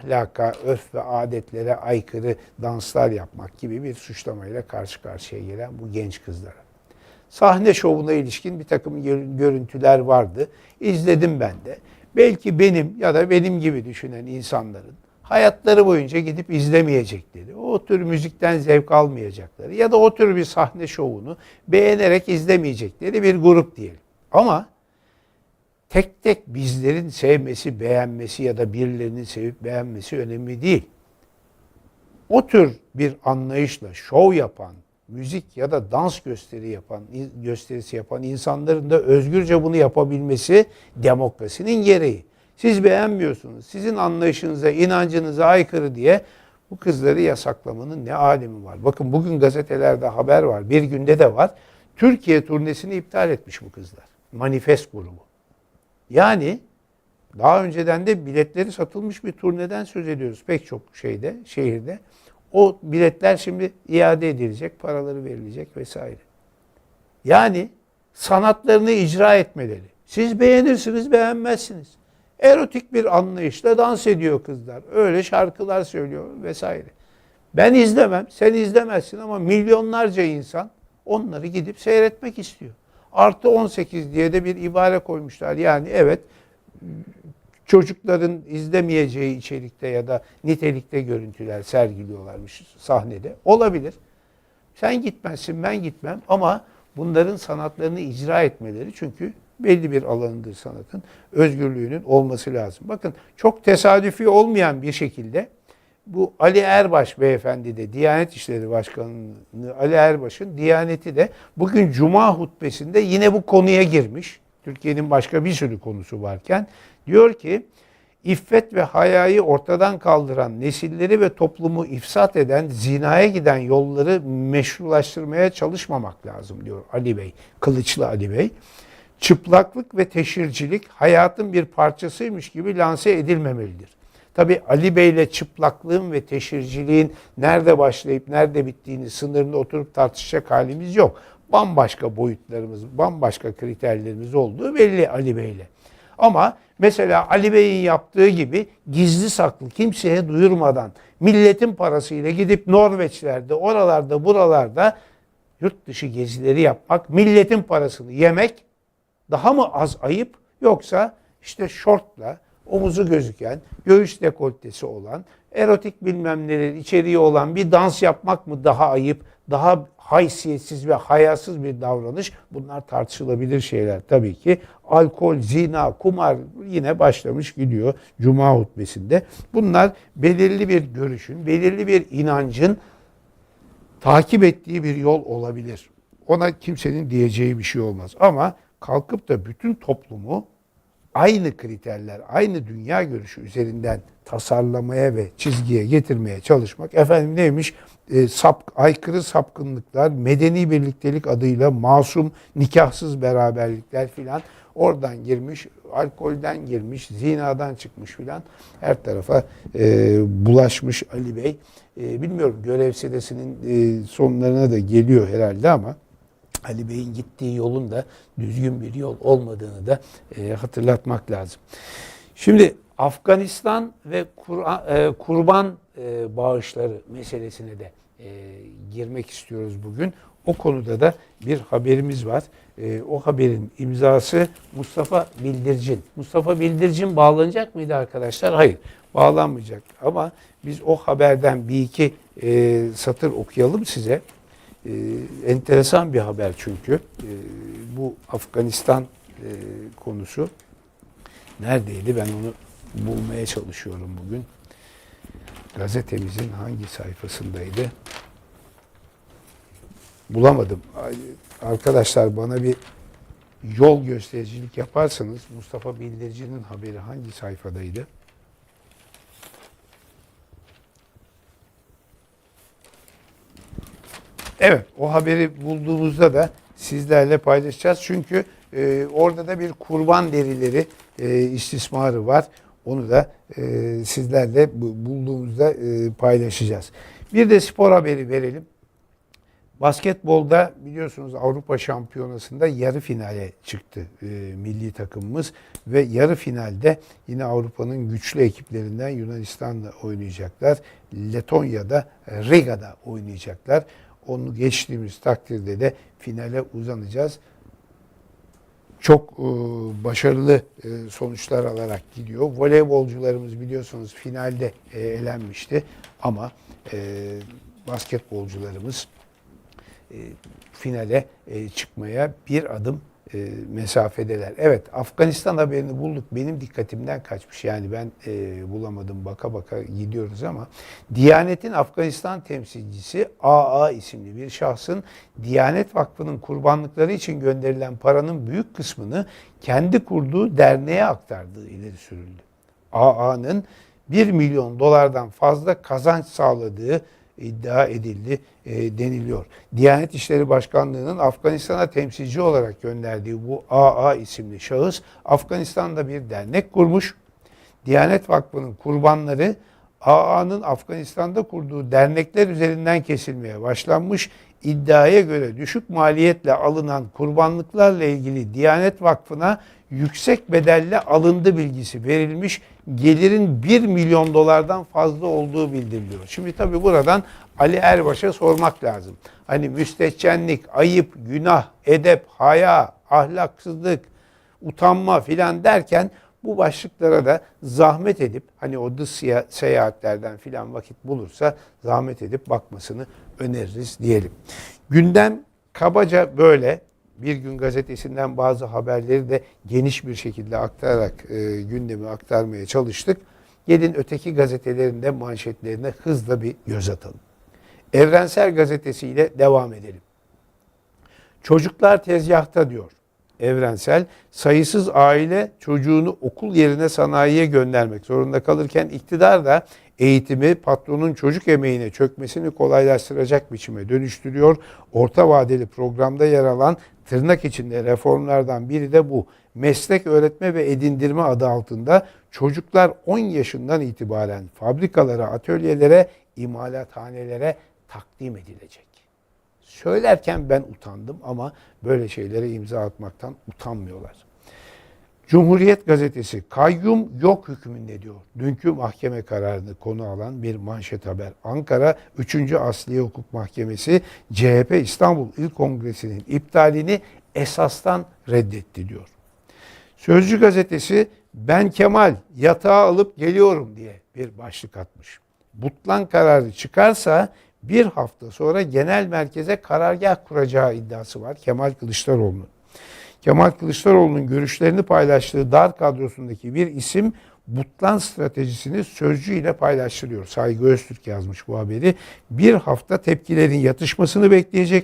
ahlaka, örf ve adetlere aykırı danslar yapmak gibi bir suçlamayla karşı karşıya gelen bu genç kızlara. Sahne şovuna ilişkin bir takım gör- görüntüler vardı. İzledim ben de. Belki benim ya da benim gibi düşünen insanların hayatları boyunca gidip izlemeyecekleri, o tür müzikten zevk almayacakları ya da o tür bir sahne şovunu beğenerek izlemeyecekleri bir grup diyelim. Ama tek tek bizlerin sevmesi, beğenmesi ya da birilerinin sevip beğenmesi önemli değil. O tür bir anlayışla şov yapan, müzik ya da dans gösteri yapan, gösterisi yapan insanların da özgürce bunu yapabilmesi demokrasinin gereği. Siz beğenmiyorsunuz, sizin anlayışınıza, inancınıza aykırı diye bu kızları yasaklamanın ne alemi var? Bakın bugün gazetelerde haber var, bir günde de var. Türkiye turnesini iptal etmiş bu kızlar. Manifest grubu. Yani daha önceden de biletleri satılmış bir turneden söz ediyoruz pek çok şeyde, şehirde. O biletler şimdi iade edilecek, paraları verilecek vesaire. Yani sanatlarını icra etmeleri. Siz beğenirsiniz, beğenmezsiniz. Erotik bir anlayışla dans ediyor kızlar. Öyle şarkılar söylüyor vesaire. Ben izlemem, sen izlemezsin ama milyonlarca insan onları gidip seyretmek istiyor. Artı 18 diye de bir ibare koymuşlar. Yani evet çocukların izlemeyeceği içerikte ya da nitelikte görüntüler sergiliyorlarmış sahnede. Olabilir. Sen gitmezsin, ben gitmem ama bunların sanatlarını icra etmeleri çünkü belli bir alanıdır sanatın. Özgürlüğünün olması lazım. Bakın çok tesadüfi olmayan bir şekilde bu Ali Erbaş beyefendi de Diyanet İşleri Başkanı Ali Erbaş'ın Diyaneti de bugün Cuma hutbesinde yine bu konuya girmiş. Türkiye'nin başka bir sürü konusu varken diyor ki İffet ve hayayı ortadan kaldıran, nesilleri ve toplumu ifsat eden, zinaya giden yolları meşrulaştırmaya çalışmamak lazım diyor Ali Bey, Kılıçlı Ali Bey. Çıplaklık ve teşhircilik hayatın bir parçasıymış gibi lanse edilmemelidir. Tabi Ali Bey ile çıplaklığın ve teşhirciliğin nerede başlayıp nerede bittiğini sınırında oturup tartışacak halimiz yok. Bambaşka boyutlarımız, bambaşka kriterlerimiz olduğu belli Ali Bey ile. Ama mesela Ali Bey'in yaptığı gibi gizli saklı kimseye duyurmadan milletin parasıyla gidip Norveçlerde, oralarda, buralarda yurt dışı gezileri yapmak, milletin parasını yemek daha mı az ayıp yoksa işte şortla, omuzu gözüken, göğüs dekoltesi olan, erotik bilmem neler içeriği olan bir dans yapmak mı daha ayıp, daha haysiyetsiz ve hayasız bir davranış? Bunlar tartışılabilir şeyler tabii ki. Alkol, zina, kumar yine başlamış gidiyor Cuma hutbesinde. Bunlar belirli bir görüşün, belirli bir inancın takip ettiği bir yol olabilir. Ona kimsenin diyeceği bir şey olmaz. Ama kalkıp da bütün toplumu aynı kriterler, aynı dünya görüşü üzerinden tasarlamaya ve çizgiye getirmeye çalışmak. Efendim neymiş? E, sap, aykırı sapkınlıklar, medeni birliktelik adıyla masum, nikahsız beraberlikler filan oradan girmiş, alkolden girmiş, zinadan çıkmış filan her tarafa e, bulaşmış Ali Bey. E, bilmiyorum görev sedesinin e, sonlarına da geliyor herhalde ama Ali Bey'in gittiği yolun da düzgün bir yol olmadığını da e, hatırlatmak lazım. Şimdi Afganistan ve Kur'an- e, kurban e, bağışları meselesine de e, girmek istiyoruz bugün. O konuda da bir haberimiz var. E, o haberin imzası Mustafa Bildircin. Mustafa Bildircin bağlanacak mıydı arkadaşlar? Hayır, bağlanmayacak. Ama biz o haberden bir iki e, satır okuyalım size. E, enteresan bir haber çünkü. E, bu Afganistan e, konusu neredeydi? Ben onu bulmaya çalışıyorum bugün. Gazetemizin hangi sayfasındaydı? Bulamadım. Arkadaşlar bana bir yol göstericilik yaparsanız Mustafa Bildirici'nin haberi hangi sayfadaydı? Evet, o haberi bulduğumuzda da sizlerle paylaşacağız. Çünkü e, orada da bir kurban derileri e, istismarı var. Onu da e, sizlerle bu- bulduğumuzda e, paylaşacağız. Bir de spor haberi verelim. Basketbolda biliyorsunuz Avrupa Şampiyonası'nda yarı finale çıktı e, milli takımımız ve yarı finalde yine Avrupa'nın güçlü ekiplerinden Yunanistan'la oynayacaklar. Letonya'da e, Riga'da oynayacaklar. Onu geçtiğimiz takdirde de finale uzanacağız. Çok e, başarılı e, sonuçlar alarak gidiyor. Voleybolcularımız biliyorsunuz finalde e, elenmişti ama e, basketbolcularımız e, finale e, çıkmaya bir adım e, mesafedeler. Evet Afganistan haberini bulduk. Benim dikkatimden kaçmış. Yani ben e, bulamadım baka baka gidiyoruz ama Diyanet'in Afganistan temsilcisi AA isimli bir şahsın Diyanet Vakfı'nın kurbanlıkları için gönderilen paranın büyük kısmını kendi kurduğu derneğe aktardığı ileri sürüldü. AA'nın 1 milyon dolardan fazla kazanç sağladığı iddia edildi e, deniliyor. Diyanet İşleri Başkanlığı'nın Afganistan'a temsilci olarak gönderdiği bu AA isimli şahıs Afganistan'da bir dernek kurmuş. Diyanet Vakfı'nın kurbanları AA'nın Afganistan'da kurduğu dernekler üzerinden kesilmeye başlanmış. İddiaya göre düşük maliyetle alınan kurbanlıklarla ilgili Diyanet Vakfı'na yüksek bedelle alındı bilgisi verilmiş. Gelirin 1 milyon dolardan fazla olduğu bildiriliyor. Şimdi tabii buradan Ali Erbaş'a sormak lazım. Hani müstehcenlik, ayıp, günah, edep, haya, ahlaksızlık, utanma filan derken bu başlıklara da zahmet edip hani o dış seyahatlerden filan vakit bulursa zahmet edip bakmasını öneririz diyelim. Gündem kabaca böyle. Bir gün gazetesinden bazı haberleri de geniş bir şekilde aktararak e, gündemi aktarmaya çalıştık. Gelin öteki gazetelerin de manşetlerine hızla bir göz atalım. Evrensel Gazetesi'yle devam edelim. Çocuklar tezgahta diyor. Evrensel sayısız aile çocuğunu okul yerine sanayiye göndermek zorunda kalırken iktidar da eğitimi patronun çocuk emeğine çökmesini kolaylaştıracak biçime dönüştürüyor. Orta vadeli programda yer alan tırnak içinde reformlardan biri de bu. Meslek öğretme ve edindirme adı altında çocuklar 10 yaşından itibaren fabrikalara, atölyelere, imalathanelere takdim edilecek. Söylerken ben utandım ama böyle şeylere imza atmaktan utanmıyorlar. Cumhuriyet Gazetesi kayyum yok hükmünde diyor. Dünkü mahkeme kararını konu alan bir manşet haber. Ankara 3. Asliye Hukuk Mahkemesi CHP İstanbul İl Kongresi'nin iptalini esastan reddetti diyor. Sözcü gazetesi ben Kemal yatağı alıp geliyorum diye bir başlık atmış. Butlan kararı çıkarsa bir hafta sonra genel merkeze karargah kuracağı iddiası var Kemal Kılıçdaroğlu'nun. Kemal Kılıçdaroğlu'nun görüşlerini paylaştığı dar kadrosundaki bir isim Butlan stratejisini sözcü ile paylaştırıyor. Saygı Öztürk yazmış bu haberi. Bir hafta tepkilerin yatışmasını bekleyecekmiş.